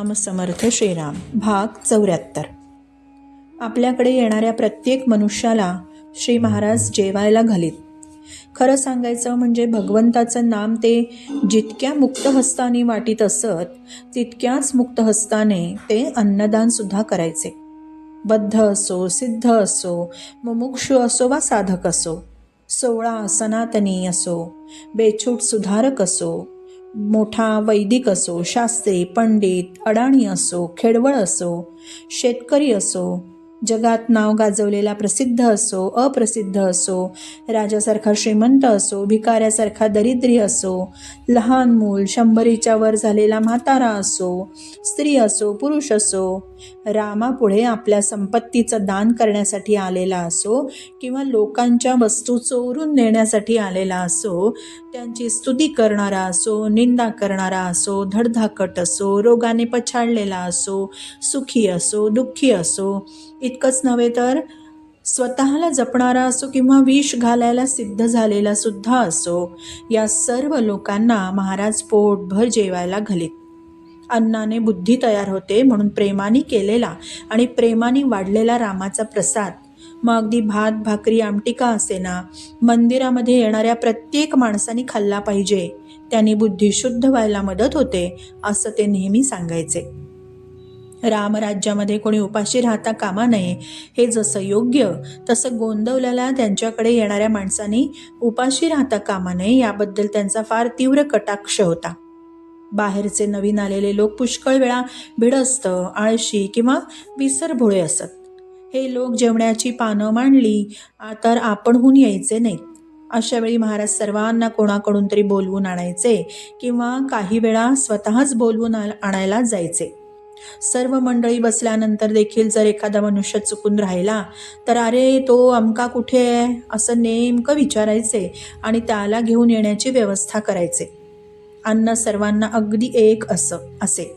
नाम समर्थ श्रीराम. भाग चौऱ्याहत्तर. आपल्याकडे येणाऱ्या प्रत्येक मनुष्याला श्री महाराज जेवायला घालीत. खरं सांगायचं म्हणजे भगवंताचं नाम ते जितक्या मुक्तहस्ताने वाटीत असत तितक्याच मुक्तहस्ताने ते अन्नदानसुद्धा करायचे. बद्ध असो सिद्ध असो मुमुक्षु असो वा साधक असो सोळा सनातनी असो बेछूट सुधारक असो मोठा वैदिक असो शास्त्री पंडित अडाणी असो खेडवळ असो शेतकरी असो जगात नाव गाजवलेला प्रसिद्ध असो अप्रसिद्ध असो राजासारखा श्रीमंत असो भिकाऱ्यासारखा दरिद्री असो लहान मूल शंभरीच्या वर झालेला म्हातारा असो स्त्री असो पुरुष असो रामापुढे आपल्या संपत्तीचं दान करण्यासाठी आलेला असो किंवा लोकांच्या वस्तू चोरून नेण्यासाठी आलेला असो त्यांची स्तुती करणारा असो निंदा करणारा असो धडधाकट असो रोगाने पछाडलेला असो सुखी असो दुःखी असो इतकंच नव्हे तर स्वतःला जपणारा असो किंवा विष घालायला सिद्ध झालेला सुद्धा असो या सर्व लोकांना महाराज पोटभर जेवायला घालीत. अन्नाने बुद्धी तयार होते म्हणून प्रेमाने केलेला आणि प्रेमाने वाढलेला रामाचा प्रसाद. मग अगदी भात भाकरी आमटी का असेना? मंदिरामध्ये येणाऱ्या प्रत्येक माणसाने खाल्ला पाहिजे. त्यांनी बुद्धी शुद्ध व्हायला मदत होते असं ते नेहमी सांगायचे. रामराज्यामध्ये कोणी उपाशी राहता कामा नये हे जसं योग्य तसं गोंदवल्याला त्यांच्याकडे येणाऱ्या माणसांनी उपाशी राहता कामा नये याबद्दल त्यांचा फार तीव्र कटाक्ष होता. बाहेरचे नवीन आलेले लोक पुष्कळ वेळा भिडस्त आळशी किंवा विसरभोळे असत. हे लोक जेवण्याची पानं मांडली तर आपणहून यायचे नाहीत अशावेळी महाराज सर्वांना कोणाकडून तरी बोलवून आणायचे किंवा काही वेळा स्वतःच बोलवून आ- आणायला जायचे. सर्व मंडळी बसल्यानंतर देखील जर एखादा मनुष्य चुकून राहिला तर अरे तो अमका कुठे आहे? असं नेमकं विचारायचे आणि त्याला घेऊन येण्याची व्यवस्था करायचे. अन्न सर्वांना अगदी एक असं असे.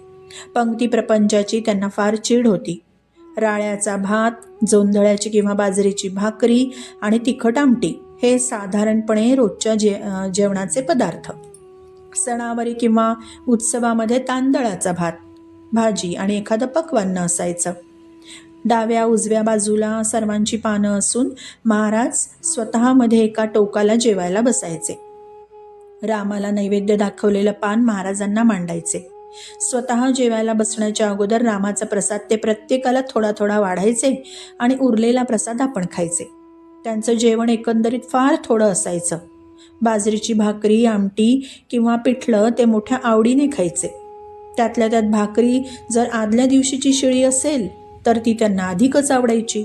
पंक्ती प्रपंचाची त्यांना फार चीड होती. राळ्याचा भात जोंधळ्याची किंवा बाजरीची भाकरी आणि तिखट आमटी हे साधारणपणे रोजच्या जे जेवणाचे पदार्थ. सणावारी किंवा उत्सवामध्ये तांदळाचा भात भाजी आणि एखादं पक्वान्न असायचं. डाव्या उजव्या बाजूला सर्वांची पानं असून महाराज स्वतःमध्ये एका टोकाला जेवायला बसायचे. रामाला नैवेद्य दाखवलेलं पान महाराजांना मांडायचे. स्वतः जेवायला बसण्याच्या अगोदर रामाचा प्रसाद ते प्रत्येकाला थोडा थोडा वाढायचे आणि उरलेला प्रसाद आपण खायचे. त्यांचं जेवण एकंदरीत फार थोडं असायचं. बाजरीची भाकरी आमटी किंवा पिठलं ते मोठ्या आवडीने खायचे. त्यातल्या त्यात भाकरी जर आदल्या दिवशीची शिळी असेल तर ती त्यांना अधिकच आवडायची.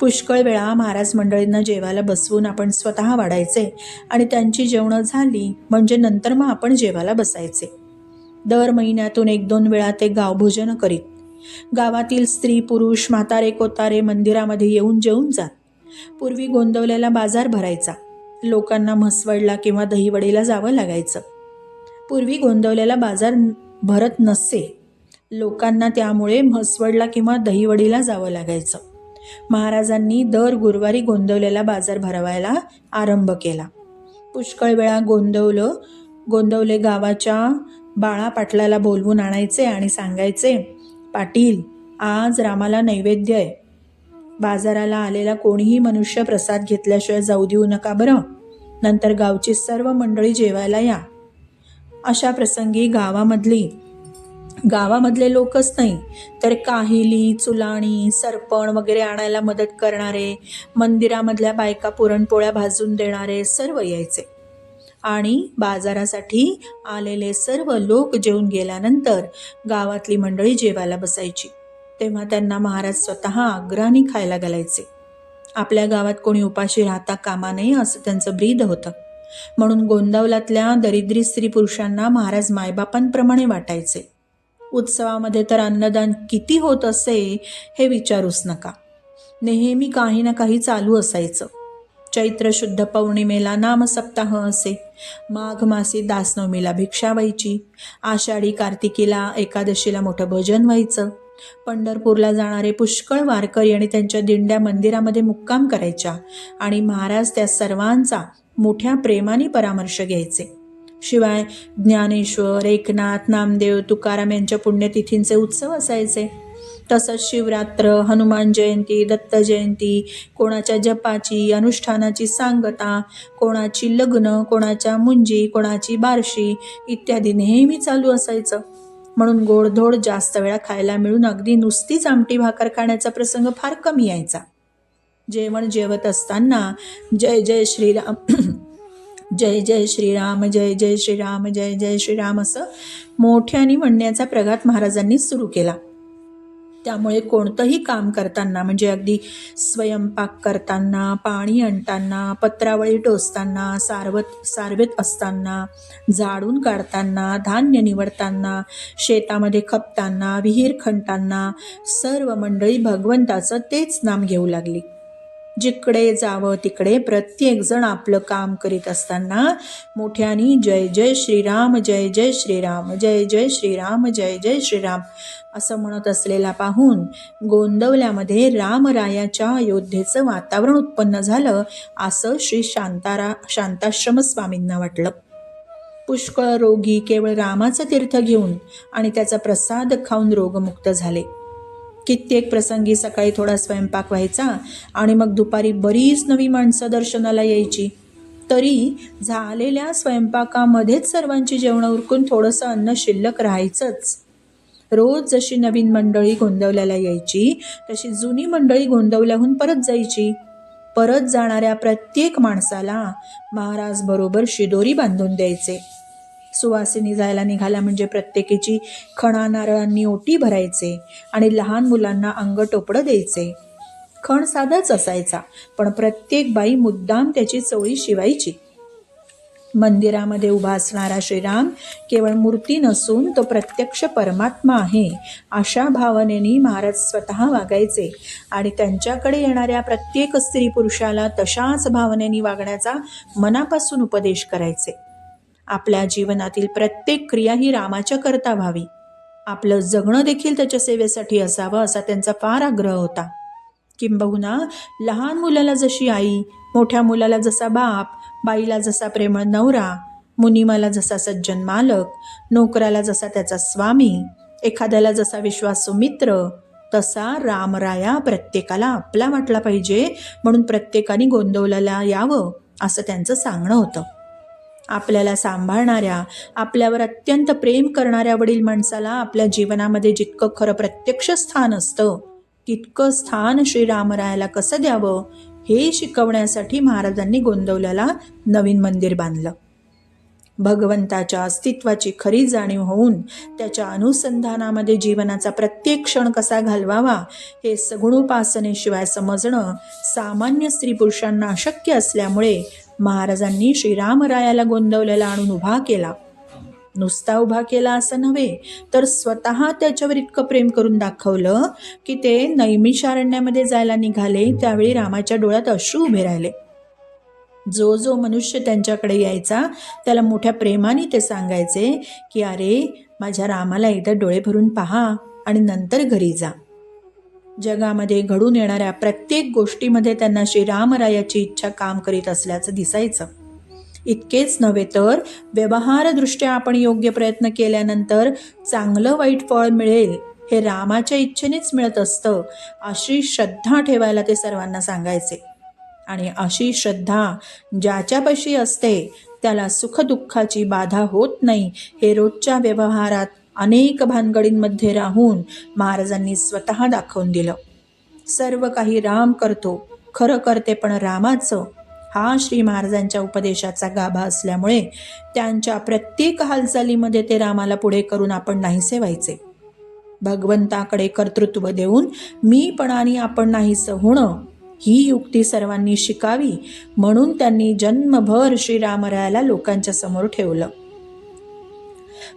पुष्कळ वेळा महाराज मंडळींना जेवायला बसवून आपण स्वतः वाढायचे आणि त्यांची जेवणं झाली म्हणजे नंतर मग आपण जेवायला बसायचे. दर महिन्यातून एक दोन वेळा ते गावभोजन करीत. गावातील स्त्री पुरुष म्हातारे कोतारे मंदिरामध्ये येऊन जेवून जात. पूर्वी गोंदवलेला बाजार भरायचा. लोकांना म्हसवडला किंवा दहीवडीला जावं लागायचं. पूर्वी गोंदवलेला बाजार भरत नसे. लोकांना त्यामुळे म्हसवडला किंवा दहीवडीला जावं लागायचं. महाराजांनी दर गुरुवारी गोंदवलेला बाजार भरवायला आरंभ केला. पुष्कळ वेळा गोंदवलं गोंदवले गावाच्या बाळा पाटलाला बोलवून आणायचे आणि सांगायचे पाटील आज रामाला नैवेद्य आहे. बाजाराला आलेला कोणीही मनुष्य प्रसाद घेतल्याशिवाय जाऊ देऊ नका बरं. नंतर गावची सर्व मंडळी जेवायला या. अशा प्रसंगी गावामधली गावामधले लोकच नाही तर काहिली चुलाणी सरपण वगैरे आणायला मदत करणारे मंदिरामधल्या बायका पुरणपोळ्या भाजून देणारे सर्व यायचे. आणि बाजारासाठी आलेले सर्व लोक जेवून गेल्यानंतर गावातली मंडळी जेवायला बसायची. तेव्हा त्यांना महाराज स्वतः आग्रहाने खायला घालायचे. आपल्या गावात कोणी उपाशी राहता कामा नये असं त्यांचं ब्रीद होतं. म्हणून गोंदावलातल्या दरिद्री स्त्री पुरुषांना महाराज मायबापांप्रमाणे वाटायचे. उत्सवामध्ये तर अन्नदान किती होत असे हे विचारूच नका. नेहमी काही ना काही चालू असायचं. चैत्र शुद्ध पौर्णिमेला नामसप्ताह असे. माघ मासी दासनवमीला भिक्षा व्हायची. आषाढी कार्तिकीला एकादशीला मोठं भजन व्हायचं. पंढरपूरला जाणारे पुष्कळ वारकरी आणि त्यांच्या दिंड्या मंदिरामध्ये मुक्काम करायच्या आणि महाराज त्या सर्वांचा मोठ्या प्रेमाने परामर्श घ्यायचे. शिवाय ज्ञानेश्वर एकनाथ नामदेव तुकाराम यांच्या पुण्यतिथींचे उत्सव असायचे. तसंच शिवरात्र हनुमान जयंती दत्त जयंती कोणाच्या जपाची अनुष्ठानाची सांगता कोणाची लग्न कोणाच्या मुंजी कोणाची बारशी इत्यादी नेहमी चालू असायचं. म्हणून गोडधोड जास्त वेळा खायला मिळून अगदी नुसतीच आमटी भाकर खाण्याचा प्रसंग फार कमी यायचा. जेवण जेवत असताना जय जय श्रीराम जय जय श्रीराम जय जय श्रीराम जय जय श्रीराम असं मोठ्याने म्हणण्याचा प्रघात महाराजांनी सुरू केला. त्यामुळे कोणतंही काम करताना म्हणजे अगदी स्वयंपाक करताना पाणी आणताना पत्रावळी टोचताना सारवत सारवेत असताना झाडून काढताना धान्य निवडताना शेतामध्ये खपताना विहीर खणताना सर्व मंडळी भगवंताचं तेच नाम घेऊ लागली. जिकडे जावं तिकडे प्रत्येकजण आपलं काम करीत असताना मोठ्यानी जय जय श्रीराम जय जय श्रीराम जय जय श्रीराम जय जय श्रीराम असं म्हणत असलेला पाहून गोंदवल्यामध्ये रामरायाच्या अयोध्येचं वातावरण उत्पन्न झालं असं श्री शांतारा शांताश्रम स्वामींना वाटलं. पुष्कळ रोगी केवळ रामाचं तीर्थ घेऊन आणि त्याचा प्रसाद खाऊन रोगमुक्त झाले. कित्येक प्रसंगी सकाळी थोडा स्वयंपाक व्हायचा आणि मग दुपारी बरीच नवी माणसं दर्शनाला यायची. तरी झालेल्या स्वयंपाकामध्येच सर्वांची जेवणं उरकून थोडंसं अन्न शिल्लक राहायचंच. रोज जशी नवीन मंडळी गोंदवल्याला यायची तशी जुनी मंडळी गोंदवल्याहून परत जायची. परत जाणाऱ्या प्रत्येक माणसाला महाराज बरोबर शिदोरी बांधून द्यायचे. सुवासिनी जायला निघाला म्हणजे प्रत्येकीची खणा नारळांनी ओटी भरायचे आणि लहान मुलांना अंग टोपडं द्यायचे. खण साधाच असायचा पण प्रत्येक बाई मुद्दाम त्याची चवळी शिवायची. मंदिरामध्ये उभा असणारा श्रीराम केवळ मूर्ती नसून तो प्रत्यक्ष परमात्मा आहे अशा भावनेने महाराज स्वतः वागायचे आणि त्यांच्याकडे येणाऱ्या प्रत्येक स्त्री पुरुषाला तशाच भावनेने वागण्याचा मनापासून उपदेश करायचे. आपल्या जीवनातील प्रत्येक क्रिया ही रामाच्या करता व्हावी. आपलं जगणं देखील त्याच्या सेवेसाठी असावं असा त्यांचा फार आग्रह होता. किंबहुना लहान मुलाला जशी आई मोठ्या मुलाला जसा बाप बाईला जसा प्रेमळ नवरा मुनिमाला जसा सज्जन मालक नोकराला जसा त्याचा स्वामी एखाद्याला जसा विश्वासू मित्र तसा रामराया प्रत्येकाला आपला वाटला पाहिजे म्हणून प्रत्येकाने गोंदवल्याला यावं असं त्यांचं सांगणं होतं. आपल्याला सांभाळणाऱ्या आपल्यावर अत्यंत प्रेम करणाऱ्या वडील माणसाला आपल्या जीवनामध्ये जितकं खरं प्रत्यक्ष स्थान असतं तितकं स्थान श्रीरामरायाला कसं द्यावं हे शिकवण्यासाठी महाराजांनी गोंदवल्याला नवीन मंदिर बांधलं. भगवंताच्या अस्तित्वाची खरी जाणीव होऊन त्याच्या अनुसंधानामध्ये जीवनाचा प्रत्येक क्षण कसा घालवावा हे सगुणोपासनेशिवाय समजणं सामान्य स्त्री पुरुषांना अशक्य असल्यामुळे महाराजांनी श्रीरामरायाला गोंदवलेला आणून उभा केला. नुसता उभा केला असं नव्हे तर स्वतः त्याच्यावर इतकं प्रेम करून दाखवलं की ते नैमिषारण्यामध्ये जायला निघाले त्यावेळी रामाच्या डोळ्यात अश्रू उभे राहिले. जो जो मनुष्य त्यांच्याकडे यायचा त्याला मोठ्या प्रेमाने ते सांगायचे की अरे माझ्या रामाला एकदा डोळे भरून पहा आणि नंतर घरी जा. जगामध्ये घडून येणाऱ्या प्रत्येक गोष्टीमध्ये त्यांना श्रीरामरायाची इच्छा काम करीत असल्याचं दिसायचं. इतकेच नव्हे तर व्यवहारदृष्ट्या आपण योग्य प्रयत्न केल्यानंतर चांगलं वाईट फळ मिळेल हे रामाच्या इच्छेनेच मिळत असतं अशी श्रद्धा ठेवायला ते सर्वांना सांगायचे. आणि अशी श्रद्धा ज्याच्यापाशी असते त्याला सुखदुःखाची बाधा होत नाही. हे रोजच्या व्यवहारात अनेक भानगडींमध्ये राहून महाराजांनी स्वतः दाखवून दिलं. सर्व काही राम करतो खरं करते पण रामाचं. हा श्री महाराजांच्या उपदेशाचा गाभा असल्यामुळे त्यांच्या प्रत्येक हालचालीमध्ये ते रामाला पुढे करून आपण नाहीसे व्हायचे भगवंताकडे कर्तृत्व देऊन मी पण आणि आपण नाहीसं होणं ही युक्ती सर्वांनी शिकावी म्हणून त्यांनी जन्मभर श्रीरामरायाला लोकांच्या समोर ठेवलं.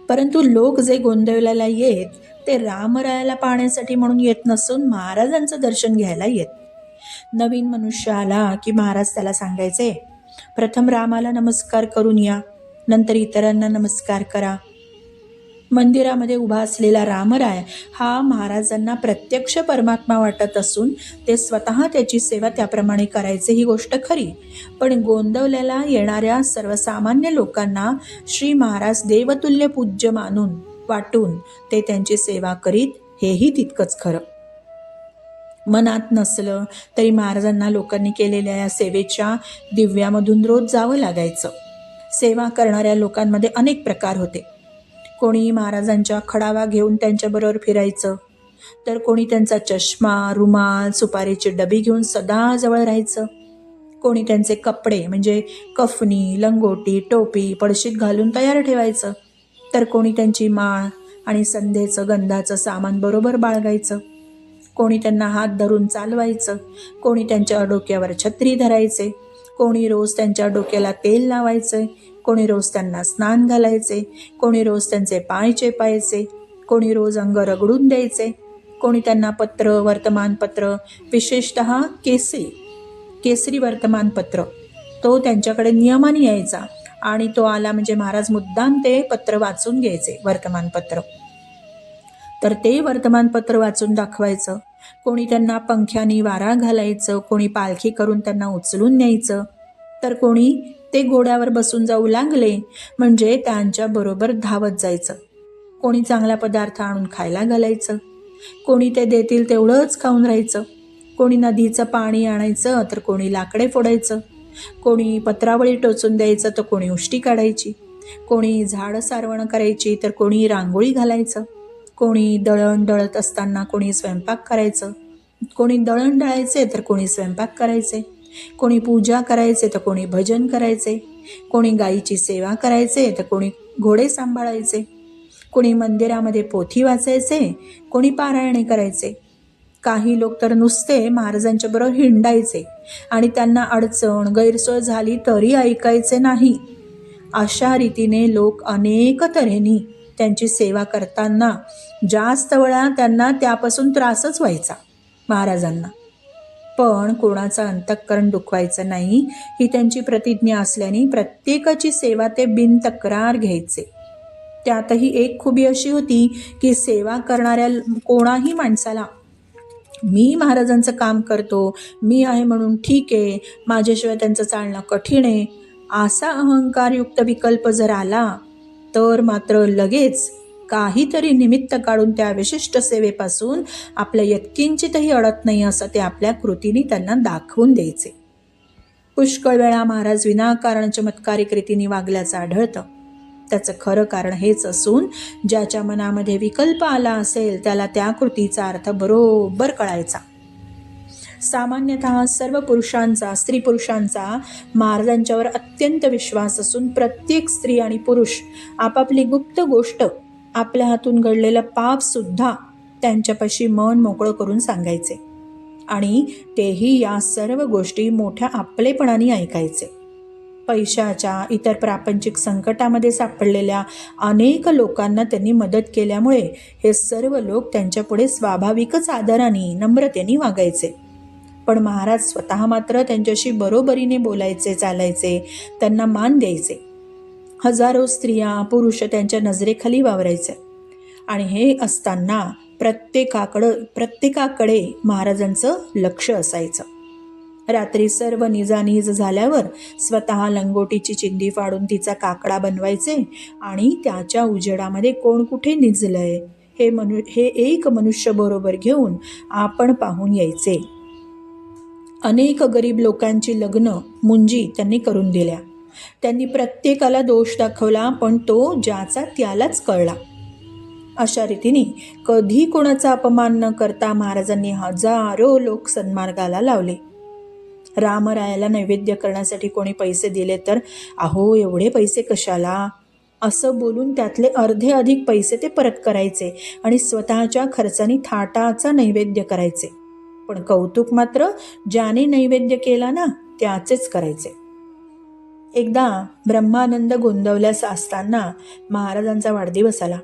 परंतु लोक जे गोंदवल्याला येत ते रामरायाला पाहण्यासाठी म्हणून येत नसून महाराजांचं दर्शन घ्यायला येत. नवीन मनुष्य आला की महाराज त्याला सांगायचे प्रथम रामाला नमस्कार करून या नंतर इतरांना नमस्कार करा मंदिरामध्ये उभा असलेला रामराय हा महाराजांना प्रत्यक्ष परमात्मा वाटत असून ते स्वतः त्याची सेवा त्याप्रमाणे करायचे ही गोष्ट खरी. पण गोंदवल्याला येणाऱ्या सर्वसामान्य लोकांना श्री महाराज देवतुल्य पूज्य मानून वाटून ते त्यांची सेवा करीत हेही तितकंच खरं. मनात नसलं तरी महाराजांना लोकांनी केलेल्या या सेवेच्या दिव्यामधून रोज जावं लागायचं. सेवा करणाऱ्या लोकांमध्ये अनेक प्रकार होते. कोणी महाराजांच्या खडावा घेऊन त्यांच्याबरोबर फिरायचं तर कोणी त्यांचा चष्मा रुमाल सुपारीची डबी घेऊन सदा जवळ राहायचं. कोणी त्यांचे कपडे म्हणजे कफनी लंगोटी टोपी पडशीत घालून तयार ठेवायचं तर कोणी त्यांची माळ आणि संध्येचं गंधाचं सामान बरोबर बाळगायचं. कोणी त्यांना हात धरून चालवायचं कोणी त्यांच्या डोक्यावर छत्री धरायचे कोणी रोज त्यांच्या डोक्याला तेल लावायचे कोणी रोज त्यांना स्नान घालायचे कोणी रोज त्यांचे पाय चेपायचे कोणी रोज अंग रगडून द्यायचे कोणी त्यांना पत्र वर्तमानपत्र विशेषत केसरी केसरी वर्तमानपत्र. तो त्यांच्याकडे नियमाने यायचा आणि तो आला म्हणजे महाराज मुद्दाम ते पत्र वाचून घ्यायचे वर्तमानपत्र. तर ते वर्तमानपत्र वाचून दाखवायचं. कोणी त्यांना पंख्यानी वारा घालायचं कोणी पालखी करून त्यांना उचलून न्यायचं. तर कोणी ते घोड्यावर बसून जाऊ लागले म्हणजे त्यांच्याबरोबर धावत जायचं. कोणी चांगला पदार्थ आणून खायला घालायचं. कोणी ते देतील तेवढंच खाऊन राहायचं. कोणी नदीचं पाणी आणायचं तर कोणी लाकडे फोडायचं. कोणी पत्रावळी टोचून द्यायचं तर कोणी उष्टी काढायची. कोणी झाडं सारवणं करायची तर कोणी रांगोळी घालायचं. कोणी दळण दळत असताना कोणी स्वयंपाक करायचं. कोणी दळण दळायचे तर कोणी स्वयंपाक करायचे. कोणी पूजा करायचे तर कोणी भजन करायचे. कोणी गाईची सेवा करायचे तर कोणी घोडे सांभाळायचे. कोणी मंदिरामध्ये पोथी वाचायचे कोणी पारायणे करायचे. काही लोक तर नुसते महाराजांच्या बरोबर हिंडायचे आणि त्यांना अडचण गैरसोय झाली तरी ऐकायचे नाही. अशा रीतीने लोक अनेक तऱ्हेनी त्यांची सेवा करताना जास्त वेळा त्यांना त्यापासून त्रासच व्हायचा महाराजांना. पण कोणाचं अंतःकरण दुखवायचं नाही. ही त्यांची प्रतिज्ञा असल्याने प्रत्येकाची सेवा ते बिनतक्रार घ्यायचे. त्यातही एक खुबी अशी होती की सेवा करणाऱ्या कोणाही माणसाला मी महाराजांचं काम करतो मी आहे म्हणून ठीक आहे माझ्याशिवाय त्यांचं चालणं कठीण आहे असा अहंकारयुक्त विकल्प जर आला तर मात्र लगेच काहीतरी निमित्त काढून त्या विशिष्ट सेवेपासून आपल्या यत्किंचितही अडत नाही असं ते आपल्या कृतीने त्यांना दाखवून द्यायचे. पुष्कळ वेळा महाराज विनाकारण चमत्कारिक रीतीने वागल्याचं आढळतं. त्याचं खरं कारण हेच असून ज्याच्या मनामध्ये विकल्प आला असेल त्याला त्या कृतीचा अर्थ बरोबर कळायचा. सामान्यतः सर्व पुरुषांचा स्त्री पुरुषांचा महाराजांच्यावर अत्यंत विश्वास असून प्रत्येक स्त्री आणि पुरुष आपापली गुप्त गोष्ट आपल्या हातून घडलेलं पापसुद्धा त्यांच्यापाशी मन मोकळं करून सांगायचे. आणि तेही या सर्व गोष्टी मोठ्या आपलेपणाने ऐकायचे. पैशाच्या इतर प्रापंचिक संकटामध्ये सापडलेल्या अनेक लोकांना त्यांनी मदत केल्यामुळे हे सर्व लोक त्यांच्यापुढे स्वाभाविकच आदराने नम्रतेने वागायचे. पण महाराज स्वतः मात्र त्यांच्याशी बरोबरीने बोलायचे चालायचे त्यांना मान द्यायचे. हजारो स्त्रिया पुरुष त्यांच्या नजरेखाली वावरायचे. आणि हे असताना प्रत्येकाकडं प्रत्येकाकडे महाराजांचं लक्ष असायचं. रात्री सर्व निजानीज झाल्यावर स्वतः लंगोटीची चिंदी फाडून तिचा काकडा बनवायचे आणि त्याच्या उजेडामध्ये कोण कुठे निजलंय हे मनु हे एक मनुष्य बरोबर घेऊन आपण पाहून यायचे. अनेक गरीब लोकांची लग्न मुंजी त्यांनी करून दिल्या. त्यांनी प्रत्येकाला दोष दाखवला पण तो ज्याचा त्यालाच कळला. अशा रीतीने कधी कोणाचा अपमान न करता महाराजांनी हजारो लोक सन्मार्गाला लावले. रामरायाला नैवेद्य करण्यासाठी कोणी पैसे दिले तर अहो एवढे पैसे कशाला? असं बोलून त्यातले अर्धे अधिक पैसे ते परत करायचे आणि स्वतःच्या खर्चाने थाटाचा नैवेद्य करायचे. पण कौतुक मात्र ज्याने नैवेद्य केला ना त्याचेच करायचे. एकदा ब्रह्मानंद गोंदवल्यास असताना महाराजांचा वाढदिवस आला.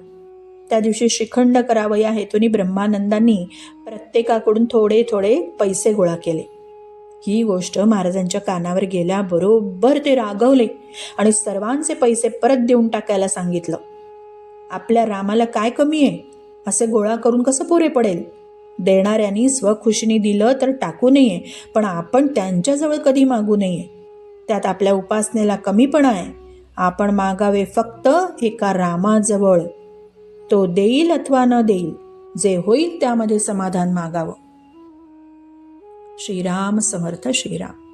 त्या दिवशी श्रीखंड करावं या हेतूने ब्रह्मानंदांनी प्रत्येकाकडून थोडे थोडे पैसे गोळा केले. ही गोष्ट महाराजांच्या कानावर गेल्याबरोबर ते रागवले आणि सर्वांचे पैसे परत देऊन टाकायला सांगितलं. आपल्या रामाला काय कमी आहे? असे गोळा करून कसं पुरे पडेल? देणाऱ्यांनी स्वखुशीने दिलं तर टाकू नये पण आपण त्यांच्याजवळ कधी मागू नये? त्यात आपल्या उपासनेला कमीपणा आहे. आपण मागावे फक्त एका रामाजवळ. तो देईल अथवा न देईल जे होईल त्यामध्ये समाधान मागावं. श्रीराम समर्थ श्रीराम.